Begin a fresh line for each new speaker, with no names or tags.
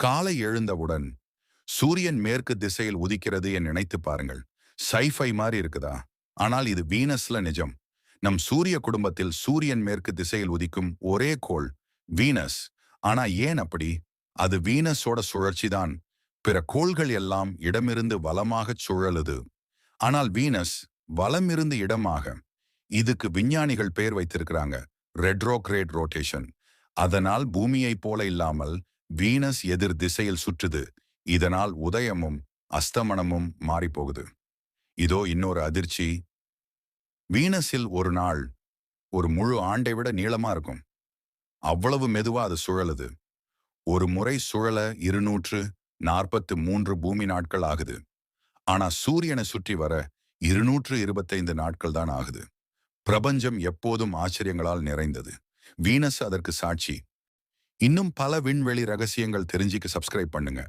காலை எழுந்தவுடன் சூரியன் மேற்கு திசையில் உதிக்கிறது என் நினைத்து பாருங்கள். சைஃபை மாதிரி இருக்குதா? ஆனால் இது வீனஸ்ல நிஜம். நம் சூரிய குடும்பத்தில் சூரியன் மேற்கு திசையில் உதிக்கும் ஒரே கோள் வீனஸ். ஆனா ஏன் அப்படி? அது வீனஸோட சுழற்சி தான். பிற கோள்கள் எல்லாம் இடமிருந்து வலமாகச் சுழலுது. ஆனால் வீனஸ் வலமிருந்து இடமாக. இதுக்கு விஞ்ஞானிகள் பெயர் வைத்திருக்கிறாங்க. ரெட்ரோக்ரேட் ரோட்டேஷன் அதனால் பூமியைப் போல இல்லாமல் வீனஸ் எதிர் திசையில் சுற்றுது. இதனால் உதயமும் அஸ்தமனமும் மாறிப்போகுது. இதோ இன்னொரு அதிர்ச்சி. வீனஸில் ஒரு நாள் ஒரு முழு ஆண்டை விட நீளமா இருக்கும். அவ்வளவு மெதுவா அது சுழலுது. ஒரு முறை சுழல இருநூற்று நாற்பத்து மூன்று பூமி நாட்கள் ஆகுது. ஆனா சூரியனை சுற்றி வர இருநூற்று இருபத்தைந்து நாட்கள் தான் ஆகுது. பிரபஞ்சம் எப்போதும் ஆச்சரியங்களால் நிறைந்தது. வீனஸ் அதற்கு சாட்சி. இன்னும் பல விண்வெளி ரகசியங்கள் தெரிஞ்சுக்க சப்ஸ்கிரைப் பண்ணுங்க.